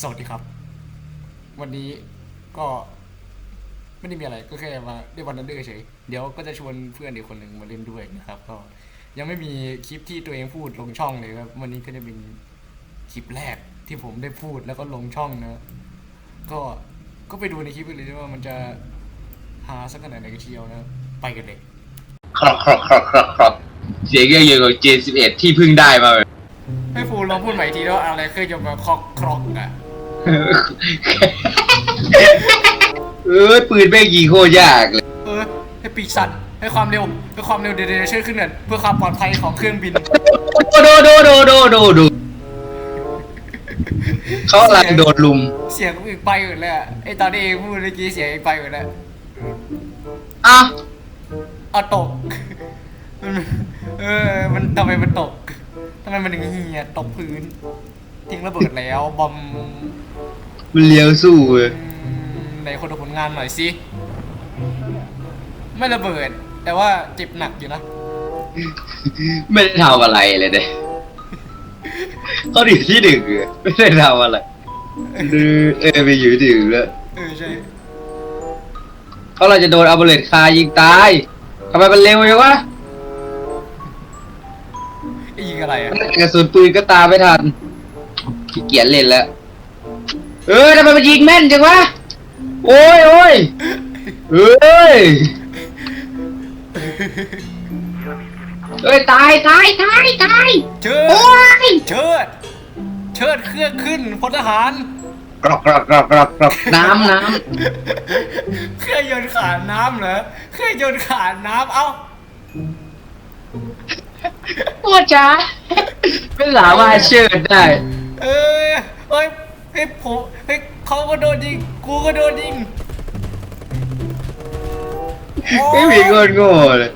สวัสดีครับ วันนี้ก็ไม่ได้มีอะไรก็แค่มาเล่นวันนั้นด้วยเฉยเดี๋ยวก็จะชวนเพื่อนอีกคนหนึ่งมาเล่นด้วยนะครับ ก็ยังไม่มีคลิปที่ตัวเองพูดลงช่องเลยครับวันนี้ก็จะเป็นคลิปแรกที่ผมได้พูดแล้วก็ลงช่องนะก็ก็ไปดูในคลิปเลยว่ามันจะหาสักขนาดไหนกันเชียวนะไปกันเลยครับครับครับครับครับเสียงเยอะๆกว่า J11 ที่เพิ่งได้มาแบบให้ฟูลองพูดใหม่อีกทีแล้วาอะไรเคยจะมาครอกครอกอะ เออปืนแม่งยิงโคตรยากเลยเออให้ปีกสั่นให้ความเร็วให้ความเร็วเดเดเช่นขึ้นหน่อยเพื่อความปลอดภัยของเครื่องบินโดโดโดโดโดโดเขากำลังโดนลุม เสียงอีกไปอื่นเลยอะไอตอนที่เองพูดเมื่อกี้เสียงอีกไปอื่นแล้วอะเอาตกเออมันทำไมมันตกทำไมมันถึงเหียตกพื้น ทิ้งระเบิดแล้วบอมมันเลี้ยวสู้เว้ยอืมไหนคนดูผลงานหน่อยสิ ไม่ระเบิด แต่ว่าเจ็บหนักอยู่นะ ไม่ได้ทำอะไรเลยเนี่ยเขาอยู่ที่หนึ่งอะไม่ได้ทำอะไรเออเออไปอยู่ที่หนึ่งแล้วเออใช่เขาเราจะโดนอัลเบเลตคายิงตายทำไมมันเร็วจังวะไอ้ยิงอะไรอะกระสุนปืนก็ตามไม่ทัน ขี้เกียจเล่นแล้ว เออทำไมมันยิงแม่นจังวะ โอ้ยโอ้ยเอ้ย เอ้ยตายตายตายตายเชิดโอ้ยเชิดเชิดเครื่องขึ้นพลทหาร กรอกกรอกกรอกกรอกกรอกน้ำน้เครื่องยนต์ขาดน้ำเหรอเครื่องยนต์ขาดน้ำเอ้าำโอ้จ้าไม่สามารถเชื่อได้เออเฮ้ยเฮ้ยผมเฮ้ยเขาก็โดนยิงกูก็โดนยิงโอ้ไม่มีคนโง่เลย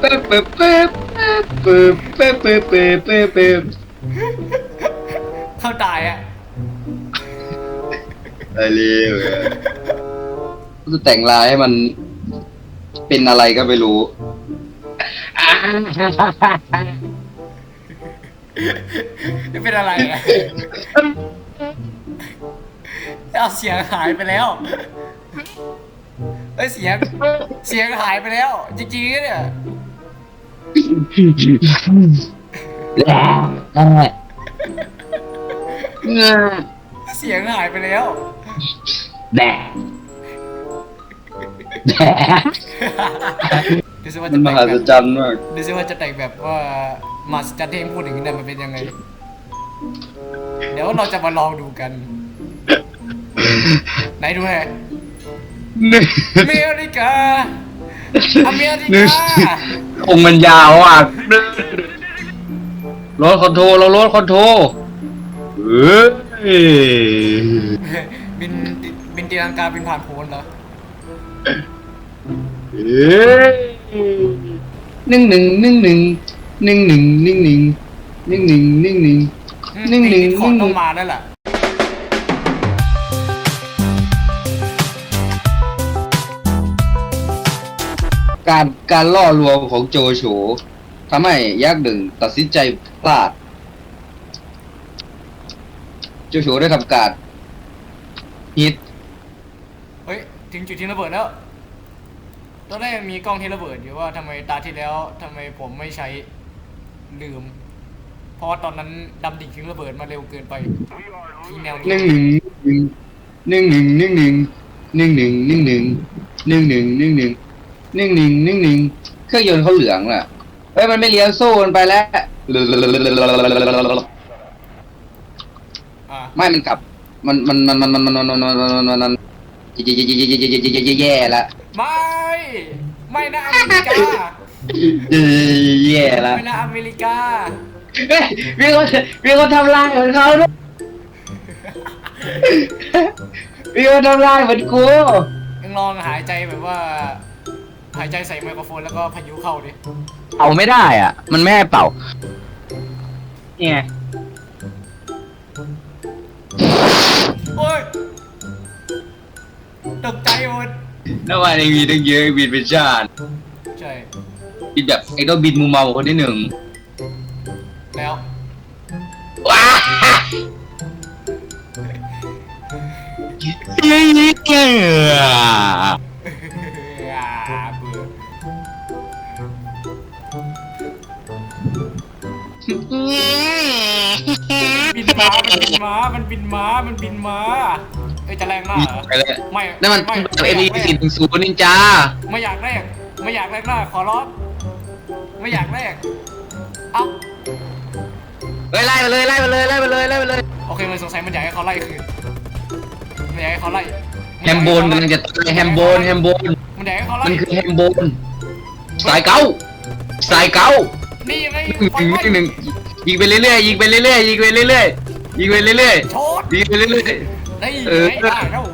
เป๊บเป๊บเป๊บเป๊บเป๊บเป๊บเป๊บเป๊บเป๊บเขาตายอะอะไรเลยจะแต่งลายให้มันเป็นอะไรก็ไม่รู้ ไม่เป็นอะไรอะเอาเสียงหายไปแล้วเอ้ยเสียง เสียงหายไปแล้ว จริงๆเนี่ยเสียงหายไปแล้ว แดดแดด ดูสิว่ามัจะนมแต่งหัแบศบจรรย์มากดูสิว่าจะแต่งแบบว่ามาสจันที่เองพูดอย่างนี้เนี่ยมันเป็นยังไง เดี๋ยวเราจะมาลองดูกัน ไหนดูแฮะอเมริกาอเมริกา องค์มันยาวอะรถคอนโทรเรารถคอนโทรเอ้ยบินบินตีลังกาบินผ่านโพ้นเหรอเอ้ย หนึ่งหนึ่งหนึ่งหนึ่งหนึ่งหนึ่งหนึ่งหนึ่งหนึ่งหนึ่งหนึ่งหนึ่ง หนึ่งหนึ่งตีของต้องมานั่นแหละการการล่อลวงของโจโฉทำให้ยักษ์หนึ่งตัดสินใจพลาด โจโฉได้ทำการฮิต เฮ้ย ถึงจุดที่ระเบิดแล้ว ตอนแรกมีกล้องที่ระเบิดอยู่ว่าทำไมตาที่แล้วทำไมผมไม่ใช้ลืม เพราะว่าตอนนั้นดำดิ่งทิ้งระเบิดมาเร็วเกินไปที่แนวหนี้นึ่งหนึ่งหนึ่งหนึ่งหนึ่งหนึ่งหนึ่งหนึ่งหนึ่งหนึ่งหนึ่งหนึ่งหนึ่งหนึ่งหนึ่งหนึ่งหนึ่งเครื่องยนต์เขาเหลืองน่ะเฮ้ยมันไม่เลี้ยวสู้มันไปแล้ว อะไม่มันกลับ มันมันมันมันมันมันมันมันมันมันมันมันแย่ละไม่ ไม่นะอเมริกาแย่ละไม่นะอเมริกาเฮ้ยมีคนมีคนทำลายเหมือนเขาด้วยมีคนทำลายเหมือนกูยังลองหายใจแบบว่า หายใจใส่ไมโครโฟนแล้วก็พายุเข้าดิเอาไม่ได้อะ มันไม่ให้เป่าเนี่ยโอ้ยตกใจหมด แล้ววันนี้มีตั้งเยอะบินเป็นชาติใช่ บินแบบไอ้ต้องบินมุมเมาคนที่หนึ่งแล้ว ว้าอ่าเบื่อบินม้ามันบินม้ามันบินม้ามันบินม้า เอ้ยจะแรงหน้าเหรอไปเลยไม่นั่นมันไม่เอ็มไม่อีอยากแลสี่กหนึ่งศูนย์นินจาไม่อยากแลกไม่อยากแลกหน้าขอร้องไม่อยากแลกเอ้าเฮ้ยไล่มาเลยไล่มาเลยไล่มาเลยไล่มาเลยโอเคมันสงสัยมันอยากให้เขาไล่คืนมันอยากให้เขาไล่แฮมโบนกำลังจะตายแฮมโบนแฮมโบนมันอยากให้เขาไล่มันคือแฮมโบนสายเก้าสายเก้านี่ไงหนึ่งไฟหนึ่งไหม้หนึ่งยิงไปเรื่อยๆยิงไปเรื่อยๆยิงไปเรื่อยๆยิงไปเรื่อยโชดๆยิงไปเรื่อย ได้เออไม่ได้แล้ว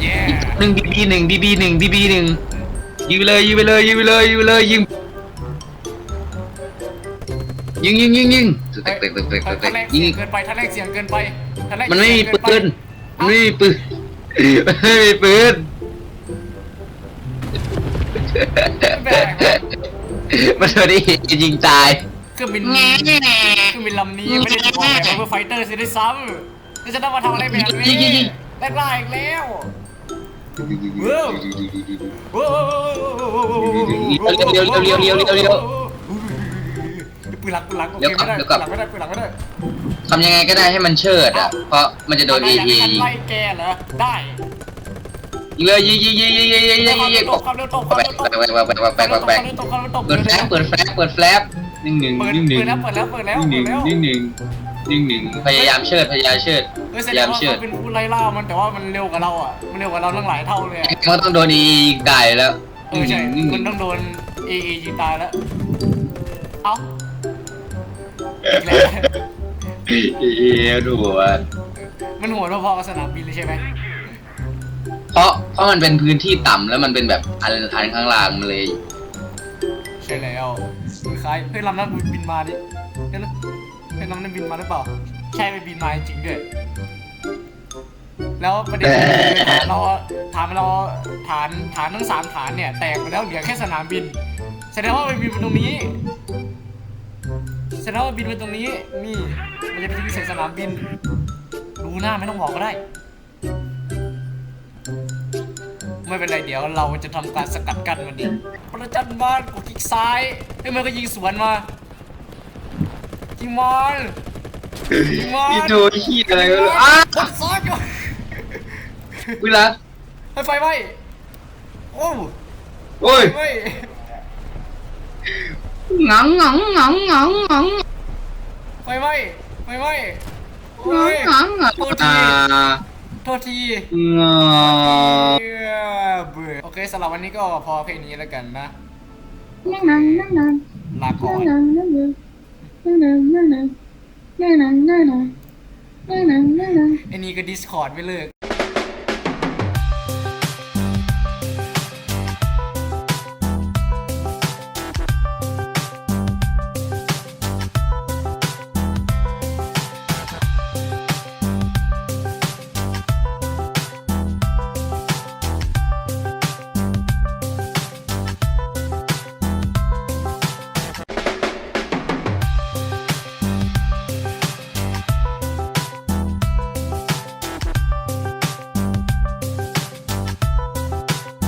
เย้ๆหนึ่งบีบีหนึ่งบีบีหนึ่งบีบีหนึ่งยิงไปเลยยิงไปเลยยิงไปเลยยิงไปเลยยิงยิงยิงยิงยิงตึกตึกตึกตึกตึกตึถ้ากแรกยิเสียงงเกินไปถ้าแรกเสียงเกินไปถ้าแรกมันไม่มีเสียงเกิปืนมันไม่มีปืนมันไม่มีปืนไม่เป็นไรวะมันโดนได้ยิงตายเครื่องบินเครื่องบินลำนี้ไม่ได้ถูกออกแบบมาเพื่อไฟเตอร์ซิด้วยซ้ำ แล้วจะต้องมาทำอะไรแบบยินี้งยิงยิงแรกไล่อีกแล้วเร็วเร็วเร็วเร็วเร็วเร็วเร็ว ปืนหลังปืนหลังโอเดี๋เคยวก่อนไม่ได้เดี๋ยวก่ปือนนหลังไม่ได้ปืนหลังไม่ได้ทำยังไงก็ได้ให้มันเชิดอะ เพราะมันจะโดนเออยากทีให้ฉันไล่แกเหรอได้ยิงเลยยิงยิงยิงยิงยิงยิงยิงยิงตกความเร็วตกความแบเร็กวตกแบกแบกแบกแบกแบกแบกตกความเร็วตกเปิดแฟลชเปิดแฟลชเปิดแฟลชหนึ่งหนึ่งเปิดหนึ่งหนึ่งเปิดแล้วเปิดแล้วเปิดแล้วหนึ่งเปิดแล้วหนึ่งหนึ่งห นึ่งหนึ่งพยายามเชิดพยายามเชิดเฮ้ยพแสดยายางมว่าเชิดเขาเป็นผู้ไล่ล่ามันแต่ว่ามันเร็วกว่าเราอะ มันเร็วกว่าเราตั้งหลายเท่าเลยอะมันต้องโดนอียิงตายแล้วเออใช่หนึ่งหมันึ่นงต้องโดนเอเอยิงตายแล้ว เอ้าอีกแล้วเอ้ยดูว่ามันโหัวพอๆกับสนามบินเลยใช่ไหมเพราะเพราะมันเป็นพื้นที่ต่ำแล้วมันเป็นแบบอันอันข้างล่างมันเลย ใช่แล้วมันคล้ายเฮ้ยลำนั้นบินมาดิเฮ้ยนะ เฮ้ยลำนั้นบินมาหรือเปล่า ใช่ไปบินมาจริงๆด้วย แล้วประเด็นคือฐานเราฐานเราฐานฐานทั้งสามฐานเนี่ย แตกไปแล้วเหลือแค่สนามบิน แสดงว่ามันบินมาตรงนี้ แสดงว่าบินมาตรงนี้ นี่มันจะไปทิ้งใส่สนามบิน รู้หน้าไม่ต้องบอกก็ได้ ไม่เป็นไรเดี๋ยวเราจะทำการสกัดกั้นมันเองประจันบานกดคลิกซ้ายเฮ้ยมันก็ยิงสวนมา ยิงมันยิงมันนี่โดนขี้อะไรก็รู้อ้ากดซ้ายก่อนเวลาไฟไฟไหม้โอ้โอ้ยไฟไหม้หงังหงังหงังหงังหงังไฟไหม้ไฟไหม้หโอ้ยงังหงังโทษทีอ่าโทษทีงาเบื่อเบื่อโอเคสำหรับวันนี้ก็พอแค่นี้แล้วกันนะ นั่งนั่งนั่งนั่งลาก่อน ไอ้นี่ก็ดิสคอร์ดไปเลย